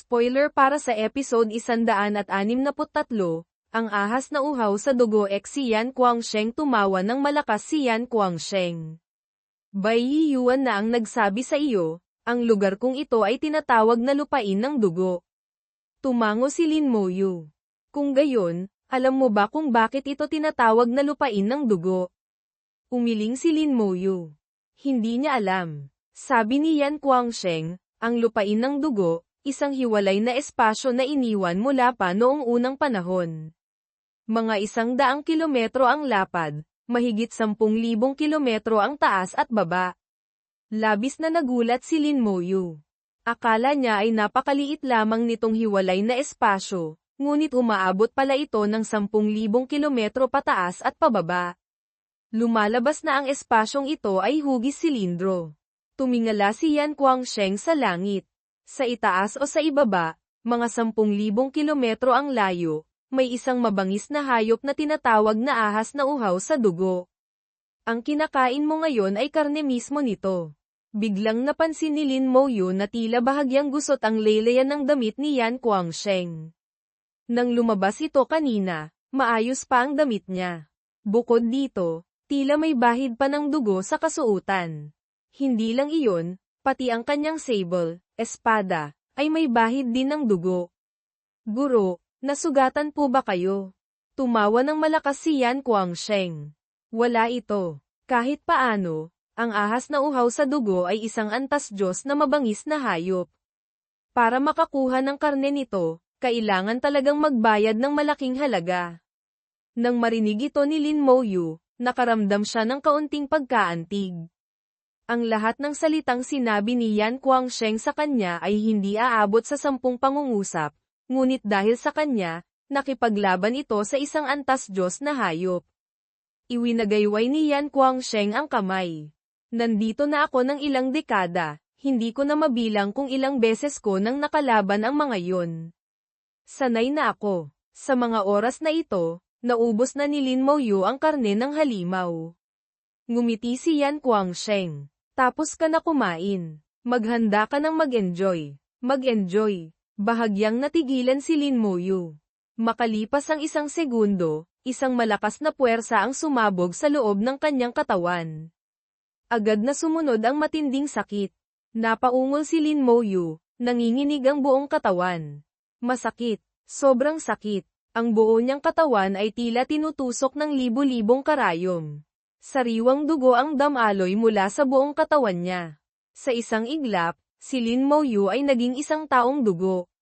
Spoiler para sa episode 163, ang ahas na uhaw sa dugo ex si Yan Guangsheng tumawa ng malakas si Yan Guangsheng. Bai Yiyuan na ang nagsabi sa iyo, ang lugar kong ito ay tinatawag na lupain ng dugo. Tumango si Lin Moyu. Kung gayon, alam mo ba kung bakit ito tinatawag na lupain ng dugo? Umiling si Lin Moyu. Hindi niya alam. Sabi ni Yan Guangsheng, ang lupain ng dugo, isang hiwalay na espasyo na iniwan mula pa noong unang panahon. Mga isang daang kilometro ang lapad, mahigit sampung libong kilometro ang taas at baba. Labis na nagulat si Lin Moyu. Akala niya ay napakaliit lamang nitong hiwalay na espasyo, ngunit umaabot pala ito ng sampung libong kilometro pataas at pababa. Lumalabas na ang espasyong ito ay hugis silindro. Tumingala si Yan Guangsheng sa langit. Sa itaas o sa ibaba, mga sampung libong kilometro ang layo, may isang mabangis na hayop na tinatawag na ahas na uhaw sa dugo. Ang kinakain mo ngayon ay karne mismo nito. Biglang napansin ni Lin Moyu na tila bahagyang gusot ang leleyan ng damit ni Yan Guangsheng. Nang lumabas ito kanina, maayos pa ang damit niya. Bukod dito, tila may bahid pa ng dugo sa kasuutan. Hindi lang iyon, pati ang kanyang sable, espada, ay may bahid din ng dugo. Guro, nasugatan po ba kayo? Tumawa ng malakas si Yan Guangsheng. Wala ito. Kahit paano, ang ahas na uhaw sa dugo ay isang antas Diyos na mabangis na hayop. Para makakuha ng karne nito, kailangan talagang magbayad ng malaking halaga. Nang marinig ito ni Lin Moyu, nakaramdam siya ng kaunting pagkaantig. Ang lahat ng salitang sinabi ni Yan Guangsheng sa kanya ay hindi aabot sa sampung pangungusap, ngunit dahil sa kanya, nakipaglaban ito sa isang antas Diyos na hayop. Iwinagayway ni Yan Guangsheng ang kamay. Nandito na ako ng ilang dekada, hindi ko na mabilang kung ilang beses ko nang nakalaban ang mga yon. Sanay na ako. Sa mga oras na ito, naubos na ni Lin Moyu ang karne ng halimaw. Ngumiti si Yan Guangsheng. Tapos ka na kumain. Maghanda ka ng mag-enjoy. Mag-enjoy. Bahagyang natigilan si Lin Moyu. Makalipas ang isang segundo, isang malakas na puwersa ang sumabog sa loob ng kanyang katawan. Agad na sumunod ang matinding sakit. Napaungol si Lin Moyu, nanginginig ang buong katawan. Masakit, sobrang sakit. Ang buo niyang katawan ay tila tinutusok ng libu-libong karayom. Sariwang dugo ang damaloy mula sa buong katawan niya. Sa isang iglap, si Lin Moyu ay naging isang taong dugo.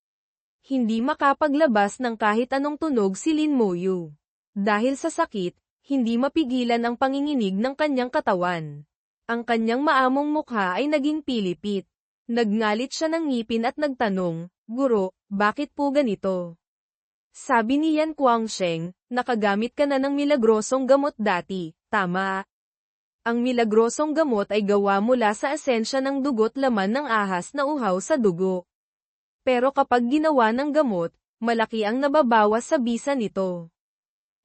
Hindi makapaglabas ng kahit anong tunog si Lin Moyu. Dahil sa sakit, hindi mapigilan ang panginginig ng kanyang katawan. Ang kanyang maamong mukha ay naging pilipit. Nagngalit siya ng ngipin at nagtanong, Guro, bakit po ganito? Sabi ni Yan Guangsheng, nakagamit ka na ng milagrosong gamot dati, tama. Ang milagrosong gamot ay gawa mula sa esensya ng dugot laman ng ahas na uhaw sa dugo. Pero kapag ginawa ng gamot, malaki ang nababawas sa bisa nito.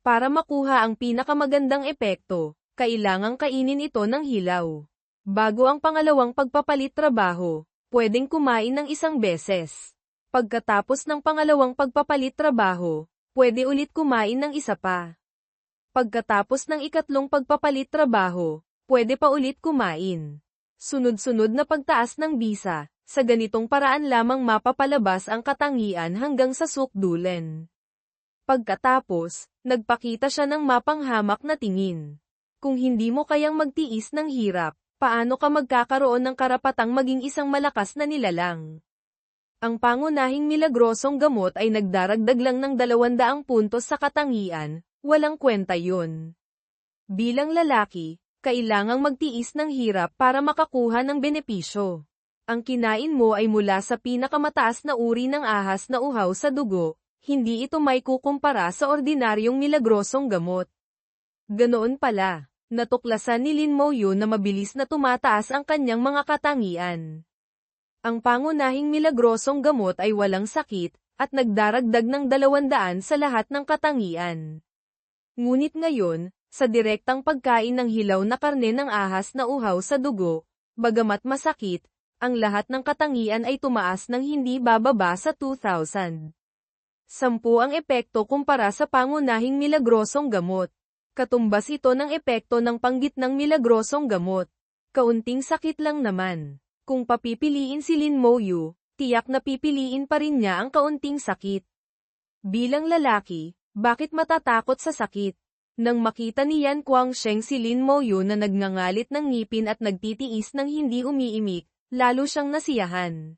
Para makuha ang pinakamagandang epekto, kailangang kainin ito ng hilaw. Bago ang pangalawang pagpapalit trabaho, pwedeng kumain ng isang beses. Pagkatapos ng pangalawang pagpapalit trabaho, pwede ulit kumain ng isa pa. Pagkatapos ng ikatlong pagpapalit trabaho, pwede pa ulit kumain. Sunod-sunod na pagtaas ng bisa, sa ganitong paraan lamang mapapalabas ang katangian hanggang sa sukdulen. Pagkatapos, nagpakita siya ng mapanghamak na tingin. Kung hindi mo kayang magtiis ng hirap, paano ka magkakaroon ng karapatang maging isang malakas na nilalang? Ang pangunahing milagrosong gamot ay nagdaragdag lang ng 200 puntos sa katangian, walang kwenta yun. Bilang lalaki, kailangang magtiis ng hirap para makakuha ng benepisyo. Ang kinain mo ay mula sa pinakamataas na uri ng ahas na uhaw sa dugo, hindi ito may kukumpara sa ordinaryong milagrosong gamot. Ganoon pala, natuklasan ni Lin Moyo na mabilis na tumataas ang kanyang mga katangian. Ang pangunahing milagrosong gamot ay walang sakit, at nagdaragdag ng dalawandaan sa lahat ng katangian. Ngunit ngayon, sa direktang pagkain ng hilaw na karne ng ahas na uhaw sa dugo, bagamat masakit, ang lahat ng katangian ay tumaas ng hindi bababa sa 2,000. Sampu ang epekto kumpara sa pangunahing milagrosong gamot. Katumbas ito ng epekto ng panggitnang milagrosong gamot. Kaunting sakit lang naman. Kung papipiliin si Lin Moyu, tiyak na pipiliin pa rin niya ang kaunting sakit. Bilang lalaki, bakit matatakot sa sakit? Nang makita ni Yan Kwang Sheng si Lin Moyu na nagngangalit ng ngipin at nagtitiis ng hindi umiimik, lalo siyang nasiyahan.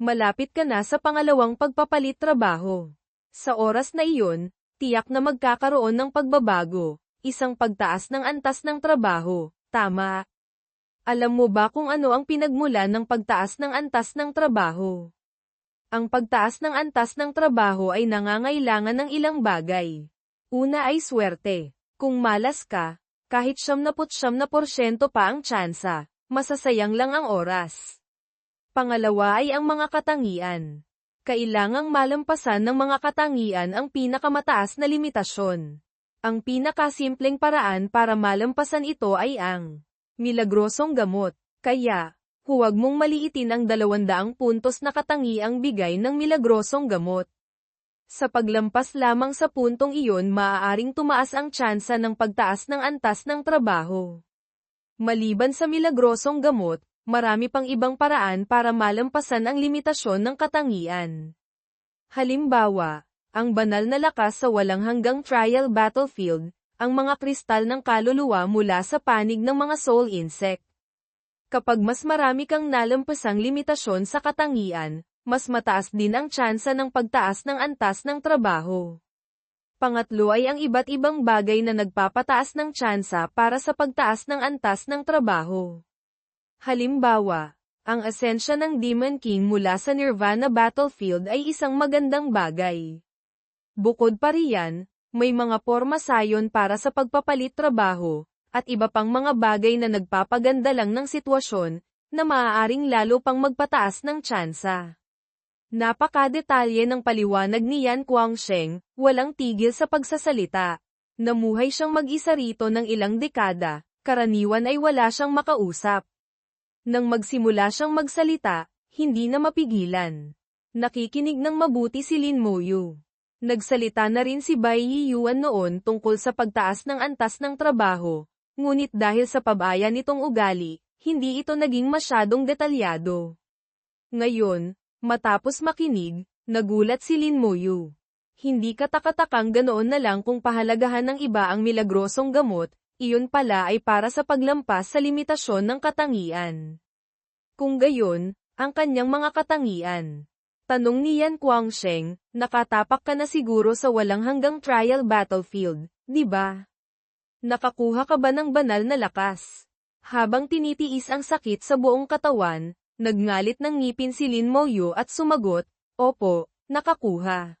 Malapit ka na sa pangalawang pagpapalit trabaho. Sa oras na iyon, tiyak na magkakaroon ng pagbabago, isang pagtaas ng antas ng trabaho, tama. Alam mo ba kung ano ang pinagmulan ng pagtaas ng antas ng trabaho? Ang pagtaas ng antas ng trabaho ay nangangailangan ng ilang bagay. Una ay swerte. Kung malas ka, kahit 79% pa ang tsansa, masasayang lang ang oras. Pangalawa ay ang mga katangian kailangang malampasan ng mga katangian ang pinakamataas na limitasyon. Ang pinakasimpleng paraan para malampasan ito ay ang milagrosong gamot. Kaya, huwag mong maliitin ang 200 puntos na katangiang bigay ng milagrosong gamot. Sa paglampas lamang sa puntong iyon maaaring tumaas ang tsansa ng pagtaas ng antas ng trabaho. Maliban sa milagrosong gamot, marami pang ibang paraan para malampasan ang limitasyon ng katangian. Halimbawa, ang banal na lakas sa walang hanggang trial battlefield, ang mga kristal ng kaluluwa mula sa panig ng mga soul insect. Kapag mas marami kang nalampasang limitasyon sa katangian, mas mataas din ang tsansa ng pagtaas ng antas ng trabaho. Pangatlo ay ang iba't ibang bagay na nagpapataas ng tsansa para sa pagtaas ng antas ng trabaho. Halimbawa, ang asensya ng Demon King mula sa Nirvana Battlefield ay isang magandang bagay. Bukod pa riyan, may mga porma sayon para sa pagpapalit trabaho, at iba pang mga bagay na nagpapaganda lang ng sitwasyon, na maaaring lalo pang magpataas ng tsansa. Napakadetalye ng paliwanag ni Yan Sheng, walang tigil sa pagsasalita. Namuhay siyang mag-isa rito ng ilang dekada, karaniwan ay wala siyang makausap. Nang magsimula siyang magsalita, hindi na mapigilan. Nakikinig ng mabuti si Lin Moyu. Nagsalita na rin si Bai Yuan noon tungkol sa pagtaas ng antas ng trabaho, ngunit dahil sa pabaya nitong ugali, hindi ito naging masyadong detalyado. Ngayon, matapos makinig, nagulat si Lin Moyu. Hindi katakatakang ganoon na lang kung pahalagahan ng iba ang milagrosong gamot, iyon pala ay para sa paglampas sa limitasyon ng katangian. Kung gayon, ang kanyang mga katangian. Tanong ni Yan Sheng, nakatapak ka na siguro sa walang hanggang trial battlefield, di ba? Nakakuha ka ba ng banal na lakas? Habang tinitiis ang sakit sa buong katawan, nagngalit ng ngipin si Lin Moyo at sumagot, Opo, nakakuha.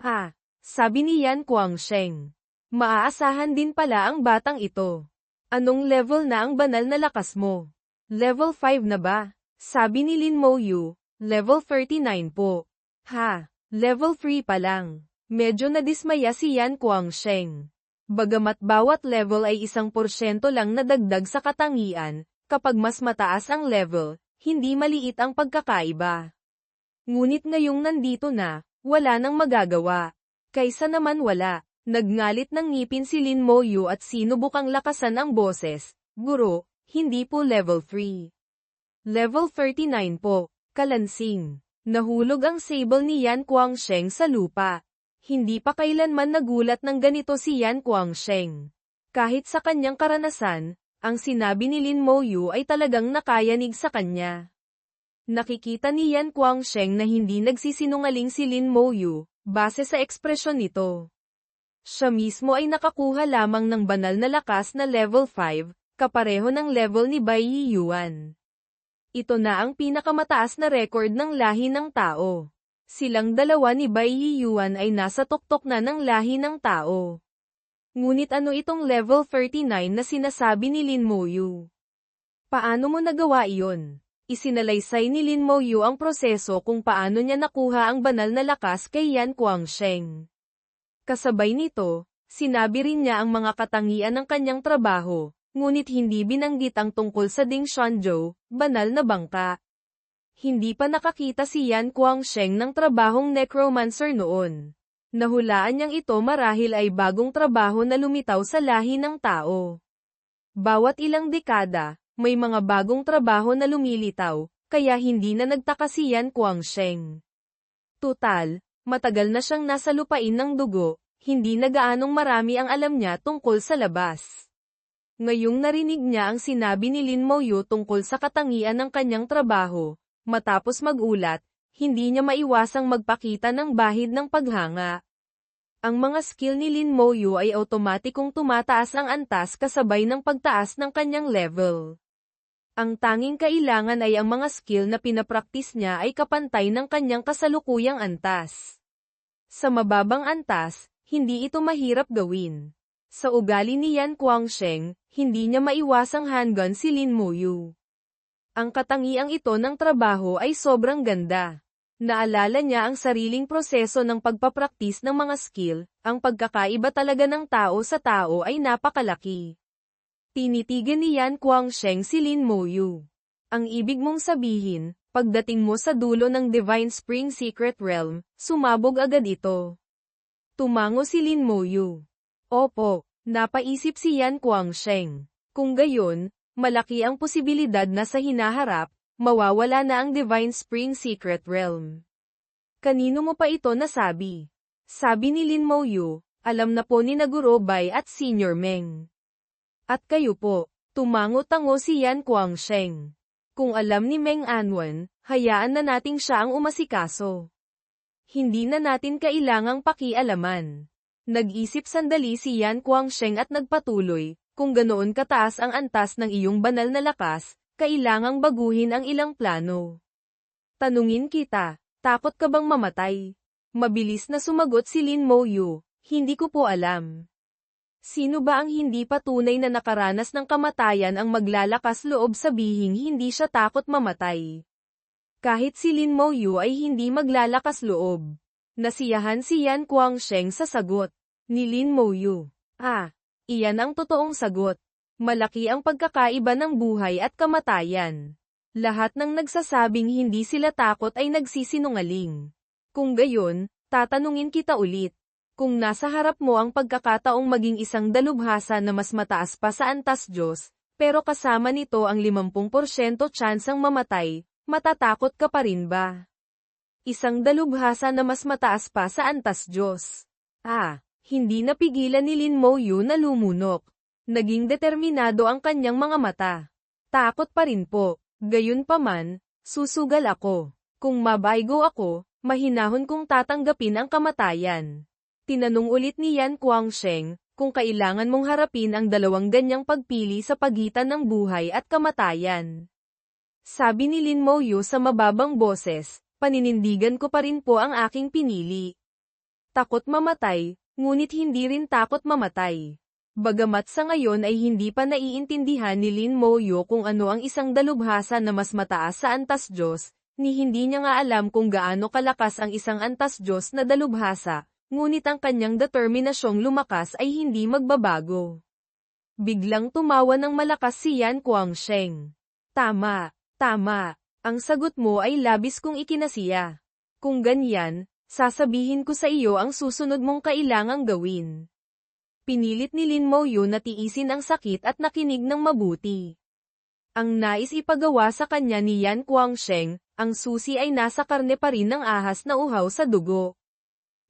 Ah, sabi ni Yan Sheng. Maaasahan din pala ang batang ito. Anong level na ang banal na lakas mo? Level 5 na ba? Sabi ni Lin Mo Yu, level 39 po. Ha, level 3 pa lang. Medyo nadismaya si Yan Kuang Sheng. Bagamat bawat level ay isang porsyento lang na dagdag sa katangian, kapag mas mataas ang level, hindi maliit ang pagkakaiba. Ngunit ngayong nandito na, wala nang magagawa. Kaysa naman wala, Nagngalit ng ngipin si Lin Moyu at sinubukang lakasan ang boses, Guro, hindi po level 3. Level 39 po, kalansing. Nahulog ang sable ni Yan Sheng sa lupa. Hindi pa kailanman nagulat ng ganito si Yan Sheng. Kahit sa kanyang karanasan, ang sinabi ni Lin Moyu ay talagang nakayanig sa kanya. Nakikita ni Yan Sheng na hindi nagsisinungaling si Lin Moyu, base sa ekspresyon nito. Siya mismo ay nakakuha lamang ng banal na lakas na level 5, kapareho ng level ni Bai Yuan. Ito na ang pinakamataas na record ng lahi ng tao. Silang dalawa ni Bai Yuan ay nasa tuktok na ng lahi ng tao. Ngunit ano itong level 39 na sinasabi ni Lin Moyu? Paano mo nagawa iyon? Isinalaysay ni Lin Moyu ang proseso kung paano niya nakuha ang banal na lakas kay Yan Sheng. Kasabay nito, sinabi rin niya ang mga katangian ng kanyang trabaho, ngunit hindi binanggit ang tungkol sa Ding Shanzhou, banal na bangka. Hindi pa nakakita si Yan Guangsheng ng trabahong necromancer noon. Nahulaan niyang ito marahil ay bagong trabaho na lumitaw sa lahi ng tao. Bawat ilang dekada, may mga bagong trabaho na lumilitaw, kaya hindi na nagtaka si Yan Guangsheng. Tutal, matagal na siyang nasa lupain ng dugo, hindi na gaanong marami ang alam niya tungkol sa labas. Ngayong narinig niya ang sinabi ni Lin Moyo tungkol sa katangian ng kanyang trabaho, matapos magulat, hindi niya maiwasang magpakita ng bahid ng paghanga. Ang mga skill ni Lin Moyo ay automatikong tumataas ang antas kasabay ng pagtaas ng kanyang level. Ang tanging kailangan ay ang mga skill na pinapraktis niya ay kapantay ng kanyang kasalukuyang antas. Sa mababang antas, hindi ito mahirap gawin. Sa ugali ni Yan Guangsheng, hindi niya maiwasang handgun si Lin Moyu. Ang katangiang ito ng trabaho ay sobrang ganda. Naalala niya ang sariling proseso ng pagpapraktis ng mga skill, ang pagkakaiba talaga ng tao sa tao ay napakalaki. Tinitigan ni Yan Guangsheng si Lin Moyu. Ang ibig mong sabihin, pagdating mo sa dulo ng Divine Spring Secret Realm, sumabog agad ito. Tumango si Lin Moyu. Opo, napaisip si Yan Guangsheng. Kung gayon, malaki ang posibilidad na sa hinaharap, mawawala na ang Divine Spring Secret Realm. Kanino mo pa ito nasabi? Sabi ni Lin Moyu, alam na po ni Naguro Bai at Senior Meng. At kayo po, tumango-tango si Yan Guangsheng. Kung alam ni Meng Anwen, hayaan na nating siya ang umasikaso. Hindi na natin kailangang pakialaman. Nag-isip sandali si Yan Guangsheng at nagpatuloy, kung ganoon kataas ang antas ng iyong banal na lakas, kailangang baguhin ang ilang plano. Tanungin kita, takot ka bang mamatay? Mabilis na sumagot si Lin Mo Yu, hindi ko po alam. Sino ba ang hindi pa tunay na nakaranas ng kamatayan ang maglalakas loob sabihing hindi siya takot mamatay? Kahit si Lin Mo Yu ay hindi maglalakas loob. Nasiyahan si Yan Guangsheng sa sagot ni Lin Mo Yu. Ah, iyan ang totoong sagot. Malaki ang pagkakaiba ng buhay at kamatayan. Lahat ng nagsasabing hindi sila takot ay nagsisinungaling. Kung gayon, tatanungin kita ulit. Kung nasa harap mo ang pagkakataong maging isang dalubhasa na mas mataas pa sa antas Diyos, pero kasama nito ang 50% tsansang mamatay, matatakot ka pa rin ba? Isang dalubhasa na mas mataas pa sa antas Diyos. Ah, hindi napigilan ni Lin Mo Yu na lumunok. Naging determinado ang kanyang mga mata. Takot pa rin po, gayon pa man, susugal ako. Kung mabaygo ako, mahinahon kong tatanggapin ang kamatayan. Tinanong ulit ni Yan Guangsheng, kung kailangan mong harapin ang dalawang ganyang pagpili sa pagitan ng buhay at kamatayan. Sabi ni Lin Mo Yu sa mababang boses, paninindigan ko pa rin po ang aking pinili. Takot mamatay, ngunit hindi rin takot mamatay. Bagamat sa ngayon ay hindi pa naiintindihan ni Lin Mo Yu kung ano ang isang dalubhasa na mas mataas sa antas Diyos, ni hindi niya nga alam kung gaano kalakas ang isang antas Diyos na dalubhasa, ngunit ang kanyang determinasyong lumakas ay hindi magbabago. Biglang tumawa ng malakas si Yan Guangsheng. Tama, tama, ang sagot mo ay labis kong ikinasiya. Kung ganyan, sasabihin ko sa iyo ang susunod mong kailangang gawin. Pinilit ni Lin Mo Yu na tiisin ang sakit at nakinig ng mabuti. Ang nais ipagawa sa kanya ni Yan Guangsheng, ang susi ay nasa karne pa rin ng ahas na uhaw sa dugo.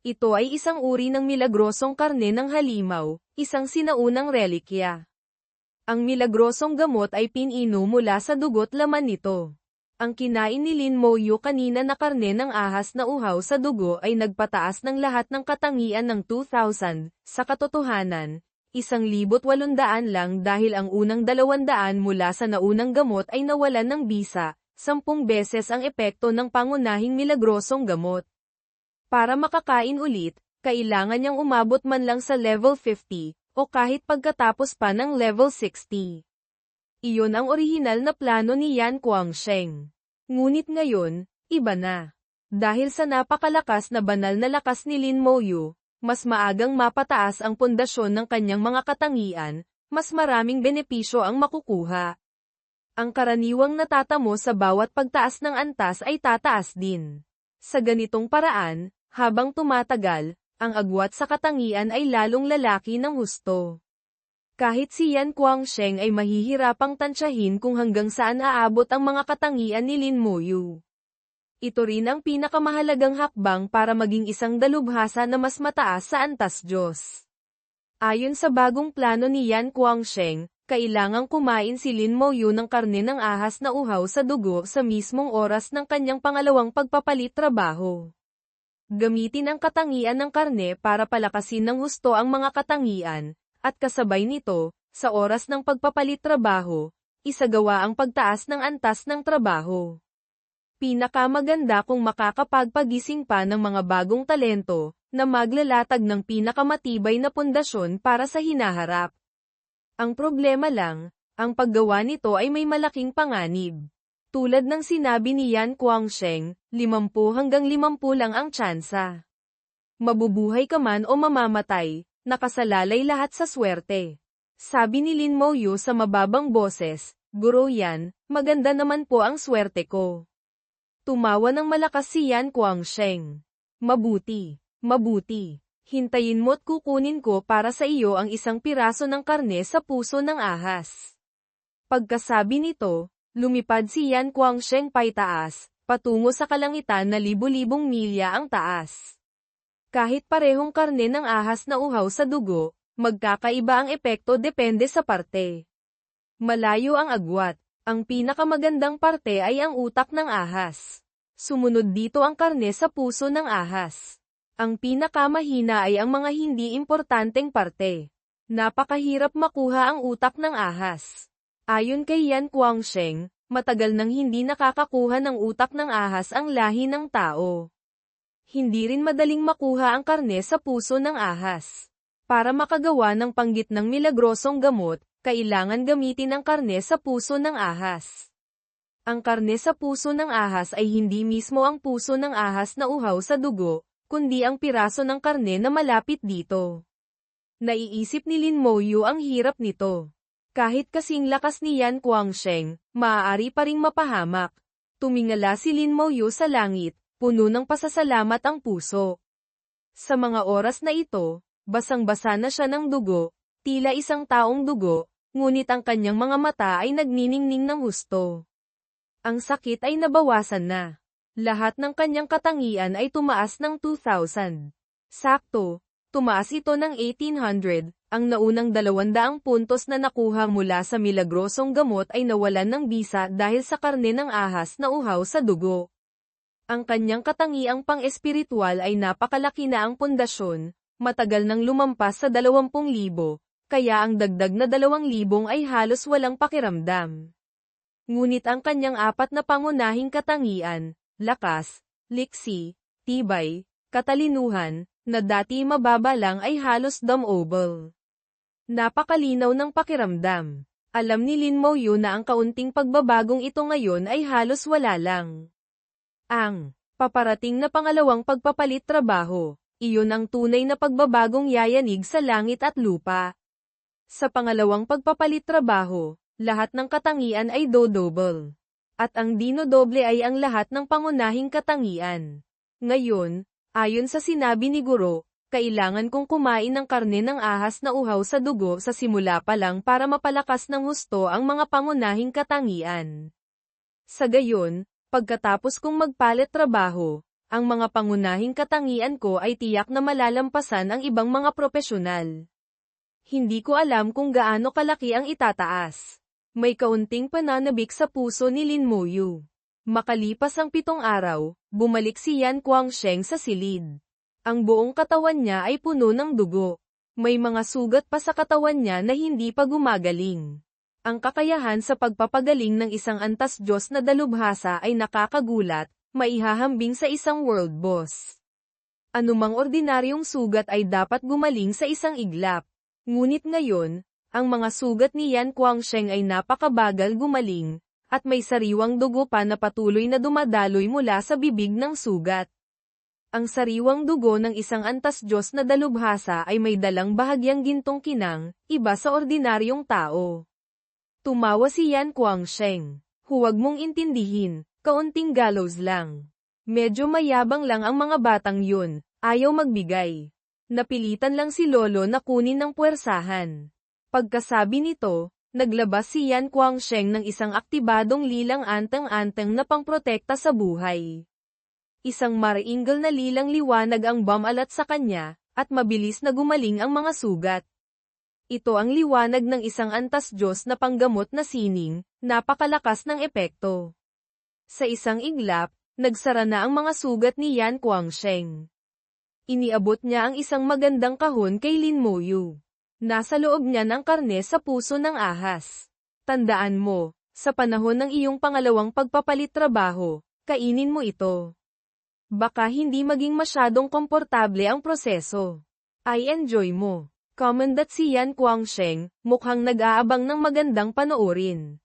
Ito ay isang uri ng milagrosong karne ng halimaw, isang sinaunang relikya. Ang milagrosong gamot ay pinino mula sa dugot laman nito. Ang kinain ni Lin Mo Yu kanina na karne ng ahas na uhaw sa dugo ay nagpataas ng lahat ng katangian ng 2,000, sa katotohanan, isang libot walundaan lang dahil ang unang dalawandaan mula sa naunang gamot ay nawalan ng bisa, sampung beses ang epekto ng pangunahing milagrosong gamot. Para makakain ulit, kailangan niyang umabot man lang sa level 50, o kahit pagkatapos pa ng level 60. Iyon ang orihinal na plano ni Yan Guangsheng. Ngunit ngayon, iba na. Dahil sa napakalakas na banal na lakas ni Lin Moyu, mas maagang mapataas ang pundasyon ng kanyang mga katangian, mas maraming benepisyo ang makukuha. Ang karaniwang natatamo sa bawat pagtaas ng antas ay tataas din. Sa ganitong paraan, habang tumatagal, ang agwat sa katangian ay lalong lalaki ng husto. Kahit si Yan Guangsheng ay mahihirapang tansyahin kung hanggang saan aabot ang mga katangian ni Lin Moyu. Ito rin ang pinakamahalagang hakbang para maging isang dalubhasa na mas mataas sa antas Diyos. Ayon sa bagong plano ni Yan Guangsheng, kailangang kumain si Lin Moyu ng karne ng ahas na uhaw sa dugo sa mismong oras ng kanyang pangalawang pagpapalit trabaho. Gamitin ang katangian ng karne para palakasin ng husto ang mga katangian, at kasabay nito, sa oras ng pagpapalit trabaho, isagawa ang pagtaas ng antas ng trabaho. Pinakamaganda kung makakapagpagising pa ng mga bagong talento, na maglalatag ng pinakamatibay na pundasyon para sa hinaharap. Ang problema lang, ang paggawa nito ay may malaking panganib. Tulad ng sinabi ni Yan Guangsheng, 50 hanggang 50 lang ang tsansa. Mabubuhay ka man o mamamatay, nakasalalay lahat sa swerte. Sabi ni Lin Moyu sa mababang boses, Guro yan, maganda naman po ang swerte ko. Tumawa ng malakas si Yan Guangsheng. Mabuti, mabuti. Hintayin mo't kukunin ko para sa iyo ang isang piraso ng karne sa puso ng ahas. Pagkasabi nito, lumipad si Yan Guangsheng paitaas, patungo sa kalangitan na libu-libong milya ang taas. Kahit parehong karne ng ahas na uhaw sa dugo, magkakaiba ang epekto depende sa parte. Malayo ang agwat. Ang pinakamagandang parte ay ang utak ng ahas. Sumunod dito ang karne sa puso ng ahas. Ang pinakamahina ay ang mga hindi importanteng parte. Napakahirap makuha ang utak ng ahas. Ayon kay Yan Guangsheng, matagal nang hindi nakakakuha ng utak ng ahas ang lahi ng tao hindi rin madaling makuha ang karne sa puso ng ahas. Para makagawa ng panggit ng milagrosong gamot, kailangan gamitin ang karne sa puso ng ahas. Ang karne sa puso ng ahas ay hindi mismo ang puso ng ahas na uhaw sa dugo, kundi ang piraso ng karne na malapit dito. Naiisip ni Lin Moyu ang hirap nito. Kahit kasing lakas ni Yan Guangsheng, maaari pa ring mapahamak. Tumingala si Lin Moyu sa langit, puno ng pasasalamat ang puso. Sa mga oras na ito, basang-basa na siya ng dugo, tila isang taong dugo, ngunit ang kanyang mga mata ay nagniningning ng husto. Ang sakit ay nabawasan na. Lahat ng kanyang katangian ay tumaas ng 2,000. Sakto, tumaas ito ng 1800, ang naunang 200 puntos na nakuha mula sa milagrosong gamot ay nawalan ng bisa dahil sa karne ng ahas na uhaw sa dugo. Ang kanyang katangiang pang-espiritual ay napakalaki na ang pundasyon, matagal nang lumampas sa 20,000, kaya ang dagdag na 2,000 ay halos walang pakiramdam. Ngunit ang kanyang apat na pangunahing katangian, lakas, liksi, tibay, katalinuhan, na dati mababa lang ay halos dumobble. Napakalinaw ng pakiramdam. Alam ni Lin Moyu na ang kaunting pagbabagong ito ngayon ay halos wala lang. Ang paparating na pangalawang pagpapalit trabaho, iyon ang tunay na pagbabagong yayanig sa langit at lupa. Sa pangalawang pagpapalit trabaho, lahat ng katangian ay do-double. At ang dino-doble ay ang lahat ng pangunahing katangian. Ngayon, ayon sa sinabi ni Guro, kailangan kong kumain ng karne ng ahas na uhaw sa dugo sa simula pa lang para mapalakas ng husto ang mga pangunahing katangian. Sa gayon, Pagkatapos kong magpalit trabaho, ang mga pangunahing katangian ko ay tiyak na malalampasan ang ibang mga propesyonal. Hindi ko alam kung gaano kalaki ang itataas. May kaunting pananabik sa puso ni Lin Moyu. Makalipas ang pitong araw, bumalik si Yan Guangsheng sa silid. Ang buong katawan niya ay puno ng dugo. May mga sugat pa sa katawan niya na hindi pa gumagaling. Ang kakayahan sa pagpapagaling ng isang antas Diyos na dalubhasa ay nakakagulat, maihahambing sa isang world boss. Anumang ordinaryong sugat ay dapat gumaling sa isang iglap. Ngunit ngayon, ang mga sugat ni Yan Guangsheng ay napakabagal gumaling, at may sariwang dugo pa na patuloy na dumadaloy mula sa bibig ng sugat. Ang sariwang dugo ng isang antas Diyos na dalubhasa ay may dalang bahagyang gintong kinang, iba sa ordinaryong tao. Tumawa si Yan Guangsheng. Huwag mong intindihin, kaunting gallows lang. Medyo mayabang lang ang mga batang yun, ayaw magbigay. Napilitan lang si Lolo na kunin ng puwersahan. Pagkasabi nito, naglabas si Yan Guangsheng ng isang aktibadong lilang anteng-anteng na pangprotekta sa buhay. Isang maringal na lilang liwanag ang bumalat sa kanya, at mabilis na gumaling ang mga sugat. Ito ang liwanag ng isang antas Diyos na panggamot na sining, napakalakas ng epekto. Sa isang iglap, nagsara na ang mga sugat ni Yan Guangsheng. Iniabot niya ang isang magandang kahon kay Lin Moyu. Nasa loob niya ng karne sa puso ng ahas. Tandaan mo, sa panahon ng iyong pangalawang pagpapalit trabaho, kainin mo ito. Baka hindi maging masyadong komportable ang proseso. I enjoy mo. Commandant si Yan Guangsheng, mukhang nag-aabang ng magandang panoorin.